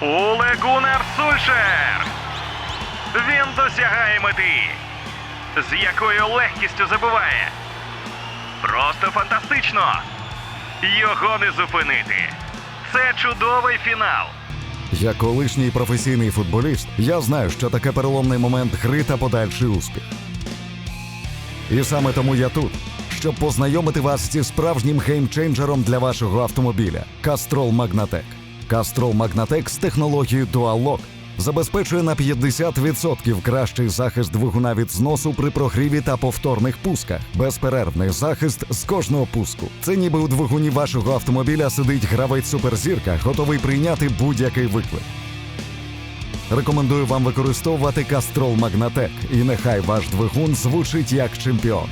Уле Гунар Сульшер. Він досягає мети. З якою легкістю забиває. Просто фантастично. Його не зупинити. Це чудовий фінал. Як колишній професійний футболіст, я знаю, що таке переломний момент гри та подальший успіх. І саме тому я тут, щоб познайомити вас зі справжнім геймчейнджером для вашого автомобіля Castrol Magnatec. Castrol Magnatec з технологією Dual Lock забезпечує на 50% кращий захист двигуна від зносу при прогріві та повторних пусках. Безперервний захист з кожного пуску. Це ніби у двигуні вашого автомобіля сидить гравець суперзірка, готовий прийняти будь-який виклик. Рекомендую вам використовувати Castrol Magnatec, і нехай ваш двигун звучить як чемпіон.